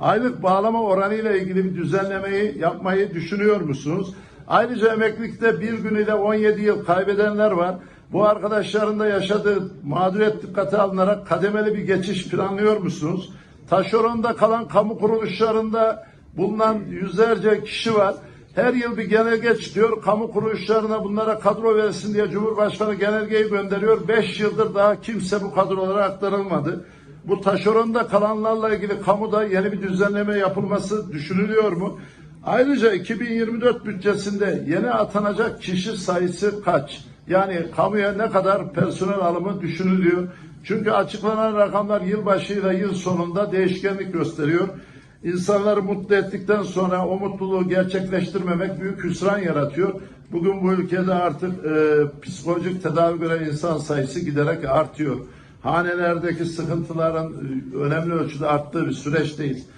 Aylık bağlama oranı ile ilgili bir düzenlemeyi yapmayı düşünüyor musunuz? Ayrıca emeklilikte bir gün ile 17 yıl kaybedenler var. Bu arkadaşların da yaşadığı mağduriyet dikkate alınarak kademeli bir geçiş planlıyor musunuz? Taşeronda kalan kamu kuruluşlarında bulunan yüzlerce kişi var. Her yıl bir genelge çıkıyor. Kamu kuruluşlarına bunlara kadro versin diye Cumhurbaşkanı genelgeyi gönderiyor. Beş yıldır daha kimse bu kadrolara aktarılmadı. Bu taşeronda kalanlarla ilgili kamuda yeni bir düzenleme yapılması düşünülüyor mu? Ayrıca 2024 bütçesinde yeni atanacak kişi sayısı kaç? Yani kamuya ne kadar personel alımı düşünülüyor? Çünkü açıklanan rakamlar yılbaşıyla yıl sonunda değişkenlik gösteriyor. İnsanları mutlu ettikten sonra o mutluluğu gerçekleştirmemek büyük hüsran yaratıyor. Bugün bu ülkede artık e, psikolojik tedavi gören insan sayısı giderek artıyor. Hanelerdeki sıkıntıların e, önemli ölçüde arttığı bir süreçteyiz.